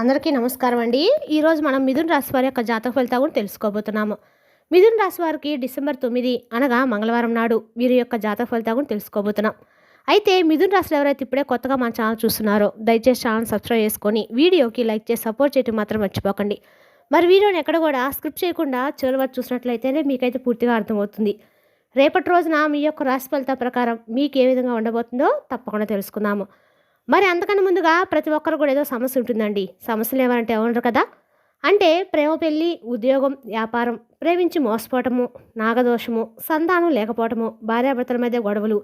అందరికీ నమస్కారం అండి. ఈరోజు మనం మిథున్ రాశి వారి యొక్క జాతక ఫలితాలు కూడా తెలుసుకోబోతున్నాము. మిథున్ రాశి వారికి డిసెంబర్ తొమ్మిది అనగా మంగళవారం నాడు వీరి యొక్క జాతక ఫలితాలు కూడా తెలుసుకోబోతున్నాం. అయితే మిథున్ రాశిలో ఎవరైతే ఇప్పుడే కొత్తగా మన ఛానల్ చూస్తున్నారో దయచేసి ఛానల్ సబ్స్క్రైబ్ చేసుకొని వీడియోకి లైక్ చేసి సపోర్ట్ చేయడం మాత్రం మర్చిపోకండి. మరి వీడియోని ఎక్కడ కూడా స్క్రిప్ట్ చేయకుండా చివరి వరకు చూసినట్లయితేనే మీకైతే పూర్తిగా అర్థమవుతుంది. రేపటి రోజున మీ యొక్క రాశి ఫలితాల ప్రకారం మీకు ఏ విధంగా ఉండబోతుందో తప్పకుండా తెలుసుకుందాము. మరి అంతకన్నా ముందుగా ప్రతి ఒక్కరు కూడా ఏదో సమస్య ఉంటుందండి. సమస్యలు ఏమంటే ఏమన్నారు కదా? అంటే ప్రేమ పెళ్ళి ఉద్యోగం వ్యాపారం ప్రేమించి మోసపోవటము నాగదోషము సంతానం లేకపోవటము భార్యాభర్తల మధ్య గొడవలు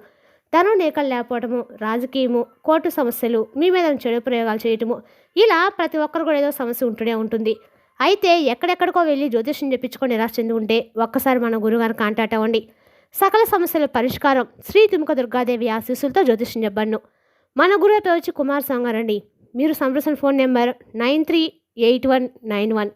ధనం నేకలు లేకపోవటము రాజకీయము కోర్టు సమస్యలు మీ మీద చెడు ప్రయోగాలు చేయటము ఇలా ప్రతి ఒక్కరు కూడా ఏదో సమస్య ఉంటూనే ఉంటుంది. అయితే ఎక్కడెక్కడికో వెళ్ళి జ్యోతిష్యం చెప్పించుకొని నిరాశ చెంది ఉంటే ఒక్కసారి మన గురుగారు కాంటాక్ట్ అవ్వండి. సకల సమస్యల పరిష్కారం శ్రీ తిముక దుర్గాదేవి ఆశీస్సులతో జ్యోతిష్యం చెప్పను మన గురువు వచ్చి కుమార్ సంగారండి మీరు సంప్రసన్ phone number nine three eight one nine one.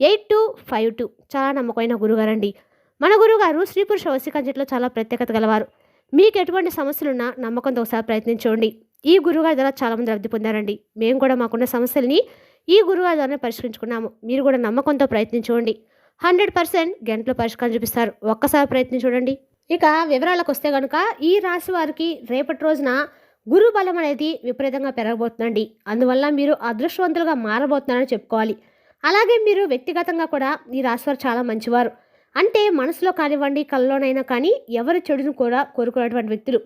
Eight two five two. చాలా నమ్మకమైన గురుగారండి. మన గురుగారు స్త్రీ పురుష వశీకంచెట్లో చాలా ప్రత్యేకత గలవారు. మీకు ఎటువంటి సమస్యలున్నా నమ్మకంతో ఒకసారి ప్రయత్నించండి. ఈ గురుగారి ద్వారా చాలామంది లబ్ధి పొందారండి. మేము కూడా మాకున్న సమస్యల్ని ఈ గురుగారి ద్వారానే పరిష్కరించుకున్నాము. మీరు కూడా నమ్మకంతో ప్రయత్నించండి. హండ్రెడ్ పర్సెంట్ గంటలో పరిష్కారం చూపిస్తారు. ఒక్కసారి ప్రయత్నం చూడండి ఇక వివరాలకు వస్తే కనుక ఈ రాశి వారికి రేపటి రోజున గురు బలం అనేది విపరీతంగా పెరగబోతుందండి. అందువల్ల మీరు అదృష్టవంతులుగా మారబోతున్నారని చెప్పుకోవాలి. అలాగే మీరు వ్యక్తిగతంగా కూడా ఈ రాశివారు చాలా మంచివారు. అంటే మనసులో కానివ్వండి కళ్ళలోనైనా కానీ ఎవరి చెడును కూడా కోరుకునేటువంటి వ్యక్తులు.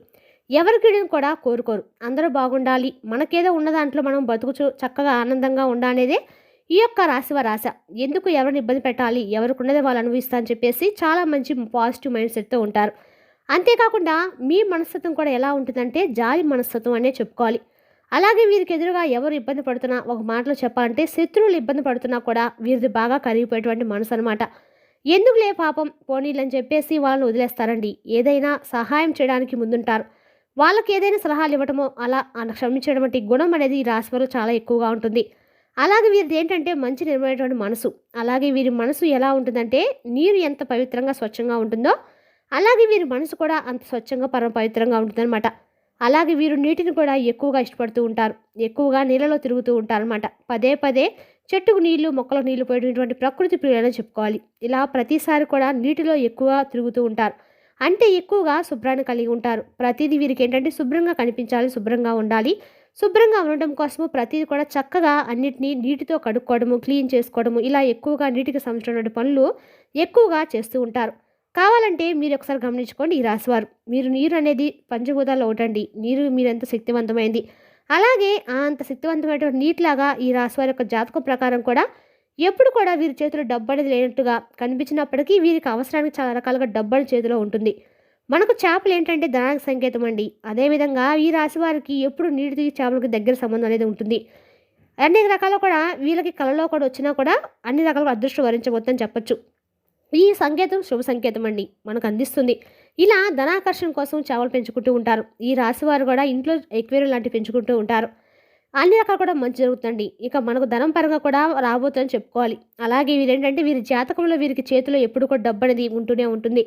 ఎవరి చెడును కూడా కోరుకోరు. అందరూ బాగుండాలి. మనకేదో ఉన్న దాంట్లో మనం బతుకుచు చక్కగా ఆనందంగా ఉండాలనేదే ఈ యొక్క రాశివారి ఆశ. ఎందుకు ఎవరిని ఇబ్బంది పెట్టాలి? ఎవరికి ఉన్నది వాళ్ళు అనుభవిస్తా అని చెప్పేసి చాలా మంచి పాజిటివ్ మైండ్ సెట్తో ఉంటారు. అంతేకాకుండా మీ మనస్తత్వం కూడా ఎలా ఉంటుందంటే జాలి మనస్తత్వం అనే చెప్పుకోవాలి. అలాగే వీరికి ఎదురుగా ఎవరు ఇబ్బంది పడుతున్నా ఒక మాటలో చెప్పాలంటే శత్రువులు ఇబ్బంది పడుతున్నా కూడా వీరిది బాగా కరిగిపోయేటువంటి మనసు అనమాట ఎందుకులే పాపం? పోనీలని చెప్పేసి వాళ్ళని వదిలేస్తారండి. ఏదైనా సహాయం చేయడానికి ముందుంటారు. వాళ్ళకి ఏదైనా సలహాలు ఇవ్వటమో అలా క్షమించడం వంటి గుణం అనేది ఈ రాశివారు చాలా ఎక్కువగా ఉంటుంది. అలాగే వీరిది ఏంటంటే మంచి నిర్మమైనటువంటి మనసు. అలాగే వీరి మనసు ఎలా ఉంటుందంటే నీరు ఎంత పవిత్రంగా స్వచ్ఛంగా ఉంటుందో అలాగే వీరి మనసు కూడా అంత స్వచ్ఛంగా పరమ పవిత్రంగా ఉంటుందన్నమాట. అలాగే వీరు నీటిని కూడా ఎక్కువగా ఇష్టపడుతూ ఉంటారు. ఎక్కువగా నీళ్ళలో తిరుగుతూ ఉంటారనమాట పదే పదే చెట్టుకు నీళ్ళు మొక్కలకు నీళ్ళు పోయేటటువంటి ప్రకృతి ప్రియులని చెప్పుకోవాలి. ఇలా ప్రతిసారి కూడా నీటిలో ఎక్కువ తిరుగుతూ ఉంటారు. అంటే ఎక్కువగా శుభ్రాన్ని కలిగి ఉంటారు. ప్రతిదీ వీరికి ఏంటంటే శుభ్రంగా కనిపించాలి శుభ్రంగా ఉండాలి. శుభ్రంగా ఉండటం కోసము ప్రతిదీ కూడా చక్కగా అన్నిటినీ నీటితో కడుక్కోవడము క్లీన్ చేసుకోవడము ఇలా ఎక్కువగా నీటికి సంబంధించిన పనులు ఎక్కువగా చేస్తూ ఉంటారు. కావాలంటే మీరు ఒకసారి గమనించుకోండి ఈ రాశివారు. మీరు నీరు అనేది పంచభూతాల్లో ఒకటండి. నీరు మీరెంత శక్తివంతమైంది. అలాగే ఆ అంత శక్తివంతమైనటువంటి నీటిలాగా ఈ రాశివారి యొక్క జాతకం ప్రకారం కూడా ఎప్పుడు కూడా వీరి చేతిలో డబ్బు అనేది లేనట్టుగా కనిపించినప్పటికీ వీరికి అవసరానికి చాలా రకాలుగా డబ్బు చేతిలో ఉంటుంది. మనకు చేపలు ఏంటంటే ధనానికి సంకేతం అండి. అదేవిధంగా ఈ రాశి వారికి ఎప్పుడు నీటికి చేపలకి దగ్గర సంబంధం అనేది ఉంటుంది. అన్ని రకాల కూడా వీళ్ళకి కళలో కూడా వచ్చినా కూడా అన్ని రకాలుగా అదృష్టం వరించబోతుందని చెప్పొచ్చు. ఈ సంకేతం శుభ సంకేతం అండి. మనకు అందిస్తుంది. ఇలా ధనాకర్షణ కోసం చేపలు పెంచుకుంటూ ఉంటారు. ఈ రాశి వారు కూడా ఇంట్లో ఎక్వేరియం లాంటివి పెంచుకుంటూ ఉంటారు. అన్ని రకాలు కూడా మంచి జరుగుతుంది ఇక మనకు ధనం పరంగా కూడా రాబోతుందని చెప్పుకోవాలి. అలాగే వీరేంటంటే వీరి జాతకంలో వీరికి చేతిలో ఎప్పుడు కూడా డబ్బు అనేది ఉంటూనే ఉంటుంది.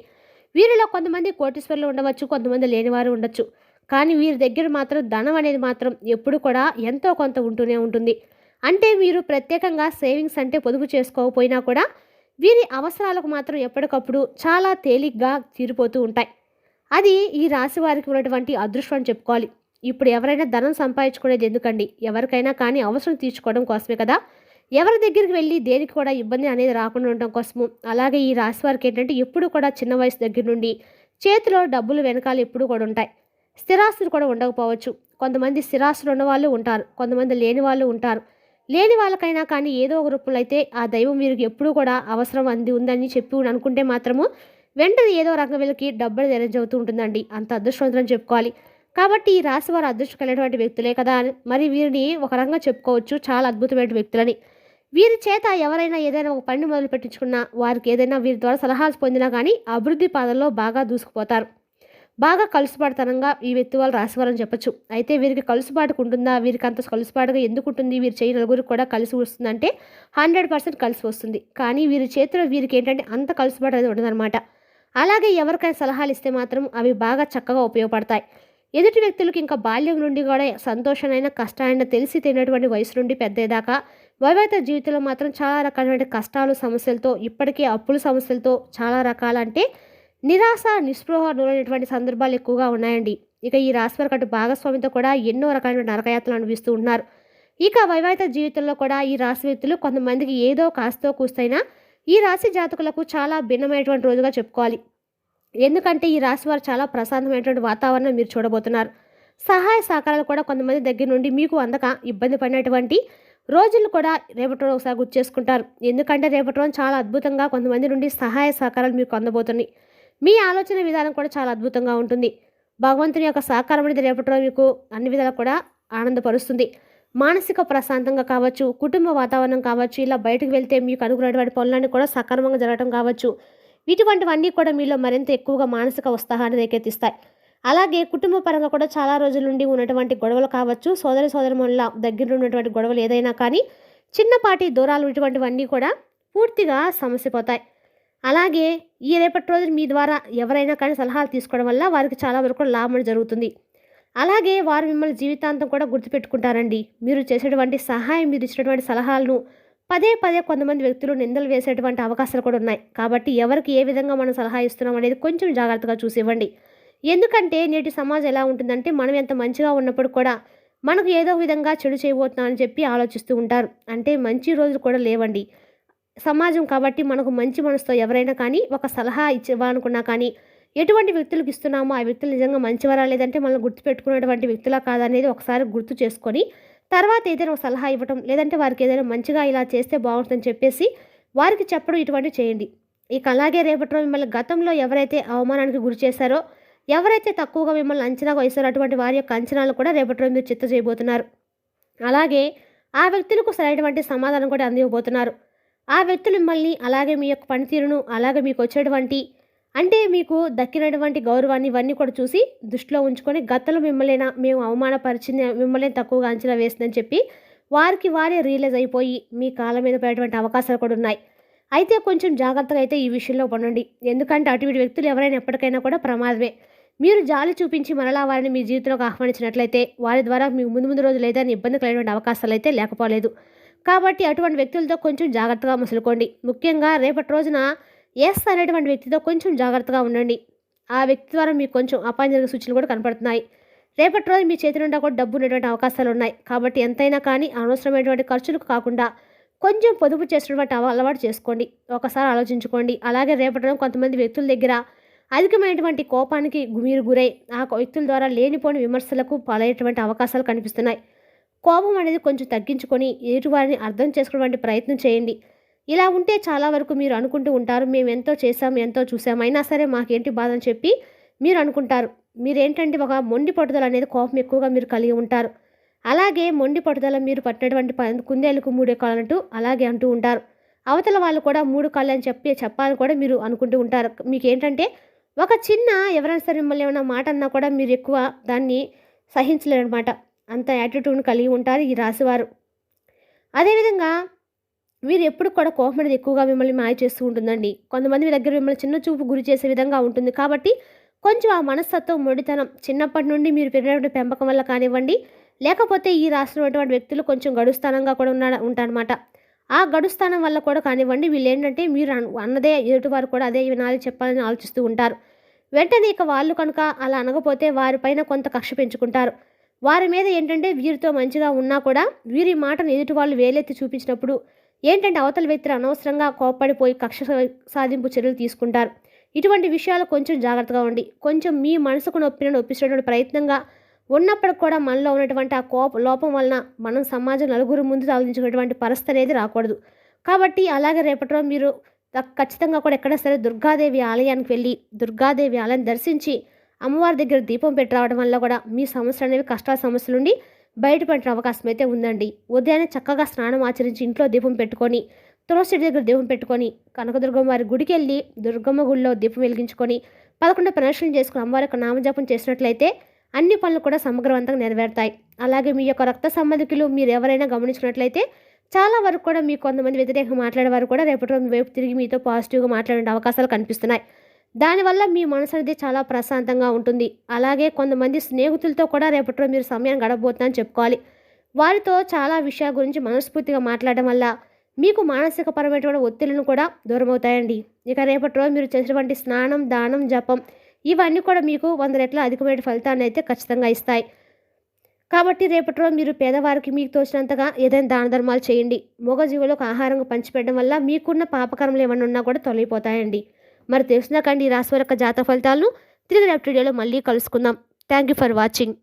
వీరిలో కొంతమంది కోటీశ్వరులు ఉండవచ్చు కొంతమంది లేనివారు ఉండొచ్చు. కానీ వీరి దగ్గర మాత్రం ధనం అనేది మాత్రం ఎప్పుడు కూడా ఎంతో కొంత ఉంటూనే ఉంటుంది. అంటే వీరు ప్రత్యేకంగా సేవింగ్స్ అంటే పొదుపు చేసుకోకపోయినా కూడా వీరి అవసరాలకు మాత్రం ఎప్పటికప్పుడు చాలా తేలిగ్గా తీరిపోతూ ఉంటాయి. అది ఈ రాశి వారికి ఉన్నటువంటి అదృష్టం అని చెప్పుకోవాలి. ఇప్పుడు ఎవరైనా ధనం సంపాదించుకునేది ఎందుకండి? ఎవరికైనా కానీ అవసరం తీర్చుకోవడం కోసమే కదా? ఎవరి దగ్గరికి వెళ్ళి దేనికి కూడా ఇబ్బంది అనేది రాకుండా ఉండడం కోసము. అలాగే ఈ రాశి వారికి ఏంటంటే ఎప్పుడు కూడా చిన్న వయసు దగ్గర నుండి చేతిలో డబ్బులు వెనకాల ఎప్పుడు కూడా ఉంటాయి. స్థిరాస్తులు కూడా ఉండకపోవచ్చు. కొంతమంది స్థిరాస్తులు ఉన్న వాళ్ళు ఉంటారు. కొంతమంది లేని వాళ్ళు ఉంటారు. లేని వాళ్ళకైనా కానీ ఏదో ఒక రూపంలో అయితే ఆ దైవం వీరికి ఎప్పుడూ కూడా అవసరం అంది ఉందని చెప్పి అనుకుంటే మాత్రము వెంటనే ఏదో రకం వీళ్ళకి డబ్బులు అరేంజ్ అవుతూ ఉంటుందండి. అంత అదృష్టవంతులని చెప్పుకోవాలి. కాబట్టి ఈ రాశి వారు అదృష్టం కలిగినటువంటి వ్యక్తులే కదా మరి వీరిని ఒక రకంగా చెప్పుకోవచ్చు. చాలా అద్భుతమైన వ్యక్తులని. వీరి చేత ఎవరైనా ఏదైనా ఒక పని మొదలు పెట్టించుకున్నా వారికి ఏదైనా వీరి ద్వారా సలహాలు పొందినా కానీ అభివృద్ధి పాదంలో బాగా దూసుకుపోతారు. బాగా కలుసుబాటుతనంగా ఈ వ్యక్తి వాళ్ళు రాసేవారని చెప్పొచ్చు. అయితే వీరికి కలుసుబాటుకు ఉంటుందా? వీరికి అంత కలుసుబాటుగా ఎందుకు ఉంటుంది? వీరు చేయి నలుగురికి కూడా కలిసి వస్తుందంటే హండ్రెడ్ పర్సెంట్ కలిసి వస్తుంది. కానీ వీరి చేతిలో వీరికి ఏంటంటే అంత కలుసుబాటు అనేది ఉండదన్నమాట. అలాగే ఎవరికైనా సలహాలు ఇస్తే మాత్రం అవి బాగా చక్కగా ఉపయోగపడతాయి. ఎదుటి వ్యక్తులకు ఇంకా బాల్యం నుండి కూడా సంతోషమైన కష్టమైన తెలిసి తినేటువంటి వయసు నుండి పెద్దదాకా వైవాహిక జీవితంలో మాత్రం చాలా రకాలైన కష్టాలు సమస్యలతో ఇప్పటికే అప్పుల సమస్యలతో చాలా రకాల అంటే నిరాశ నిస్పృహ నూనటువంటి సందర్భాలు ఎక్కువగా ఉన్నాయండి. ఇక ఈ రాశివారికి అటు భాగస్వామితో కూడా ఎన్నో రకాలైన నరకయాత్రలు అనిపిస్తూ ఉన్నారు. ఇక వైవాహిక జీవితంలో కూడా ఈ రాశి వ్యక్తులు కొంతమందికి ఏదో కాస్తో కూస్తైనా ఈ రాశి జాతకులకు చాలా భిన్నమైనటువంటి రోజుగా చెప్పుకోవాలి. ఎందుకంటే ఈ రాశి వారు చాలా ప్రశాంతమైనటువంటి వాతావరణం మీరు చూడబోతున్నారు. సహాయ సహకారాలు కూడా కొంతమంది దగ్గర నుండి మీకు అందక ఇబ్బంది పడినటువంటి రోజులు కూడా రేపటి రోజు ఒకసారి గుర్తు చేసుకుంటారు. ఎందుకంటే రేపటి రోజు చాలా అద్భుతంగా కొంతమంది నుండి సహాయ సహకారాలు మీకు అందబోతున్నాయి. మీ ఆలోచన విధానం కూడా చాలా అద్భుతంగా ఉంటుంది. భగవంతుని యొక్క సహకారం అనేది రేపటిలో మీకు అన్ని విధాలు కూడా ఆనందపరుస్తుంది. మానసిక ప్రశాంతంగా కావచ్చు కుటుంబ వాతావరణం కావచ్చు ఇలా బయటకు వెళ్తే మీకు అనుకున్నటువంటి పనులన్నీ కూడా సక్రమంగా జరగడం కావచ్చు. ఇటువంటివన్నీ కూడా మీలో మరింత ఎక్కువగా మానసిక ఉత్సాహాన్ని రేకెత్తిస్తాయి. అలాగే కుటుంబ పరంగా కూడా చాలా రోజుల నుండి ఉన్నటువంటి గొడవలు కావచ్చు సోదరి సోదరుల దగ్గర ఉన్నటువంటి గొడవలు ఏదైనా కానీ చిన్నపాటి దూరాలు ఇటువంటివన్నీ కూడా పూర్తిగా సమసిపోతాయి. అలాగే ఈ రేపటి రోజు మీ ద్వారా ఎవరైనా కానీ సలహాలు తీసుకోవడం వల్ల వారికి చాలా వరకు లాభం జరుగుతుంది. అలాగే వారు మిమ్మల్ని జీవితాంతం కూడా గుర్తుపెట్టుకుంటారండి. మీరు చేసేటువంటి సహాయం మీరు ఇచ్చినటువంటి సలహాలను పదే పదే కొంతమంది వ్యక్తులు నిందలు వేసేటువంటి అవకాశాలు కూడా ఉన్నాయి. కాబట్టి ఎవరికి ఏ విధంగా మనం సలహా ఇస్తున్నాం అనేది కొంచెం జాగ్రత్తగా చూసి ఇవ్వండి ఎందుకంటే నేటి సమాజం ఎలా ఉంటుందంటే మనం ఎంత మంచిగా ఉన్నప్పుడు కూడా మనకు ఏదో విధంగా చెడు చేయబోతున్నామని చెప్పి ఆలోచిస్తూ ఉంటారు. అంటే మంచి రోజులు కూడా లేవండి. సమాజం కాబట్టి మనకు మంచి మనసుతో ఎవరైనా కానీ ఒక సలహా ఇవ్వాలనుకున్నా కానీ ఎటువంటి వ్యక్తులకు ఇస్తున్నామో ఆ వ్యక్తులు నిజంగా మంచివారా లేదంటే మనల్ని గుర్తుపెట్టుకున్నటువంటి వ్యక్తులా కాదనేది ఒకసారి గుర్తు చేసుకొని తర్వాత ఏదైనా ఒక సలహా ఇవ్వటం లేదంటే వారికి ఏదైనా మంచిగా ఇలా చేస్తే బాగుంటుందని చెప్పేసి వారికి చెప్పడం ఇటువంటివి చేయండి. ఇక అలాగే రేపటి మిమ్మల్ని గతంలో ఎవరైతే అవమానానికి గురి చేశారో ఎవరైతే తక్కువగా మిమ్మల్ని అంచనా వేశారో అటువంటి వారి యొక్క అంచనాలు కూడా రేపటి రోజు మీరు చిత్త చేయబోతున్నారు అలాగే ఆ వ్యక్తులకు సరైనటువంటి సమాధానం కూడా అందివ్వబోతున్నారు. ఆ వ్యక్తులు మిమ్మల్ని అలాగే మీ యొక్క పనితీరును అలాగే మీకు వచ్చేటువంటి అంటే మీకు దక్కినటువంటి గౌరవాన్ని ఇవన్నీ కూడా చూసి దృష్టిలో ఉంచుకొని గతంలో మిమ్మల్ని మేము అవమానపరిచింది మిమ్మల్ని తక్కువగా అంచనా వేసిందని చెప్పి వారికి వారే రియలైజ్ అయిపోయి మీ కాళ్ళ మీద పడేటువంటి అవకాశాలు కూడా ఉన్నాయి. అయితే కొంచెం జాగ్రత్తగా అయితే ఈ విషయంలో పడండి ఎందుకంటే అటువంటి వ్యక్తులు ఎవరైనా ఎప్పటికైనా కూడా ప్రమాదమే. మీరు జాలి చూపించి మరలా వారిని మీ జీవితంలోకి ఆహ్వానించినట్లయితే వారి ద్వారా మీకు ముందు ముందు రోజులు ఏదైనా ఇబ్బంది కలిగినటువంటి అవకాశాలు అయితే లేకపోలేదు. కాబట్టి అటువంటి వ్యక్తులతో కొంచెం జాగ్రత్తగా మసులుకోండి. ముఖ్యంగా రేపటి రోజున ఎస్ అనేటువంటి వ్యక్తితో కొంచెం జాగ్రత్తగా ఉండండి. ఆ వ్యక్తి ద్వారా మీకు కొంచెం అపాయం జరిగే సూచనలు కూడా కనపడుతున్నాయి. రేపటి రోజు మీ చేతి నుండి కూడా డబ్బు ఉండేటువంటి అవకాశాలు ఉన్నాయి. కాబట్టి ఎంతైనా కానీ అనవసరమైనటువంటి ఖర్చులకు కాకుండా కొంచెం పొదుపు చేసినటువంటి అలవాటు చేసుకోండి. ఒకసారి ఆలోచించుకోండి. అలాగే రేపటి రోజు కొంతమంది వ్యక్తుల దగ్గర అధికమైనటువంటి కోపానికి మీరు గురై ఆ వ్యక్తుల ద్వారా లేనిపోని విమర్శలకు పాలయ్యేటువంటి అవకాశాలు కనిపిస్తున్నాయి. కోపం అనేది కొంచెం తగ్గించుకొని ఎదుటివారిని అర్థం చేసుకునేటువంటి ప్రయత్నం చేయండి. ఇలా ఉంటే చాలా వరకు మీరు అనుకుంటూ ఉంటారు మేము ఎంతో చేసాం ఎంతో చూసాం అయినా సరే మాకేంటి బాధ అని చెప్పి మీరు అనుకుంటారు. మీరేంటంటే ఒక మొండి పట్టుదల అనేది కోపం ఎక్కువగా మీరు కలిగి ఉంటారు. అలాగే మొండి పట్టుదల మీరు పట్టినటువంటి కుందేలకు మూడే కాళ్ళంటూ అలాగే అంటూ ఉంటారు. అవతల వాళ్ళు కూడా మూడు కాళ్ళు అని చెప్పి చెప్పాలని కూడా మీరు అనుకుంటూ ఉంటారు. మీకు ఏంటంటే ఒక చిన్న ఎవరైనా సరే మిమ్మల్ని ఏమైనా మాట అన్నా కూడా మీరు ఎక్కువ దాన్ని సహించలేరనమాట అంత యాటిట్యూడ్ని కలిగి ఉంటారు ఈ రాశివారు. అదేవిధంగా మీరు ఎప్పుడు కూడా కోపం అనేది ఎక్కువగా మిమ్మల్ని మాయ చేస్తూ ఉంటుందండి. కొంతమంది మీ దగ్గర మిమ్మల్ని చిన్న చూపు గురి చేసే విధంగా ఉంటుంది. కాబట్టి కొంచెం ఆ మనస్తత్వం మొడితనం చిన్నప్పటి నుండి మీరు పెరిగినటువంటి పెంపకం వల్ల కానివ్వండి లేకపోతే ఈ రాష్ట్రంలో ఉన్నటువంటి వ్యక్తులు కొంచెం గడుస్థానంగా కూడా ఉన్న ఉంటారనమాట ఆ గడుస్థానం వల్ల కూడా కానివ్వండి వీళ్ళు ఏంటంటే మీరు అన్నదే ఎదుటివారు కూడా అదే వినాలి చెప్పాలని ఆలోచిస్తూ ఉంటారు. వెంటనే ఇక వాళ్ళు కనుక అలా అనకపోతే వారిపైన కొంత కక్ష పెంచుకుంటారు. వారి మీద ఏంటంటే వీరితో మంచిగా ఉన్నా కూడా వీరి మాటను ఎదుటి వాళ్ళు వేలెత్తి చూపించినప్పుడు ఏంటంటే అవతల వ్యక్తులు అనవసరంగా కోప్పడిపోయి కక్ష సాధింపు చర్యలు తీసుకుంటారు. ఇటువంటి విషయాలు కొంచెం జాగ్రత్తగా ఉండి కొంచెం మీ మనసుకు నొప్పిన నొప్పించేటువంటి ప్రయత్నంగా ఉన్నప్పటికి కూడా మనలో ఉన్నటువంటి ఆ కోప లోపం వలన మనం సమాజం నలుగురు ముందు సాధించుకునేటువంటి పరిస్థితి అనేది రాకూడదు. కాబట్టి అలాగే రేపటిలో మీరు ఖచ్చితంగా కూడా ఎక్కడ సరే దుర్గాదేవి ఆలయానికి వెళ్ళి దుర్గాదేవి ఆలయం దర్శించి అమ్మవారి దగ్గర దీపం పెట్టి రావడం వల్ల కూడా మీ సమస్యలు అనేవి కష్టాల సమస్యల నుండి బయటపడిన అవకాశం అయితే ఉందండి. ఉదయాన్నే చక్కగా స్నానం ఆచరించి ఇంట్లో దీపం పెట్టుకొని తులసి దగ్గర దీపం పెట్టుకొని కనకదుర్గమ్మ వారి గుడికి వెళ్ళి దుర్గమ్మ గుడిలో దీపం వెలిగించుకొని పదకొండు ప్రదర్శన చేసుకుని అమ్మవారి యొక్క నామజపం చేసినట్లయితే అన్ని పనులు కూడా సమగ్రవంతంగా నెరవేరుతాయి. అలాగే మీ యొక్క రక్త సంబంధికులు మీరు ఎవరైనా గమనించినట్లయితే చాలా వరకు కూడా మీ కొంతమంది వ్యతిరేకంగా మాట్లాడేవారు కూడా రేపటి రోజు వైపు తిరిగి మీతో పాజిటివ్గా మాట్లాడే అవకాశాలు కనిపిస్తున్నాయి. దానివల్ల మీ మనసు అనేది చాలా ప్రశాంతంగా ఉంటుంది. అలాగే కొంతమంది స్నేహితులతో కూడా రేపటిలో మీరు సమయాన్ని గడపబోతుందని చెప్పుకోవాలి. వారితో చాలా విషయాల గురించి మనస్ఫూర్తిగా మాట్లాడడం వల్ల మీకు మానసిక పరమైనటువంటి ఒత్తిళ్ళను కూడా దూరమవుతాయండి. ఇక రేపటి రోజు మీరు చేసినటువంటి స్నానం దానం జపం ఇవన్నీ కూడా మీకు వంద రెట్ల అధికమైన ఫలితాన్ని అయితే ఖచ్చితంగా ఇస్తాయి. కాబట్టి రేపటి రోజు మీరు పేదవారికి మీకు తోచినంతగా ఏదైనా దాన ధర్మాలు చేయండి. మూగజీవులకు ఆహారంగా పంచిపెట్టడం వల్ల మీకున్న పాపకర్మలు ఏమన్నా ఉన్నా కూడా తొలగిపోతాయండి. మరి తెలిసినాకండి ఈ రాశి వరకు జాతక ఫలితాలను తిరిగి రేపటి వీడియోలో మళ్ళీ కలుసుకుందాం. Thank you for watching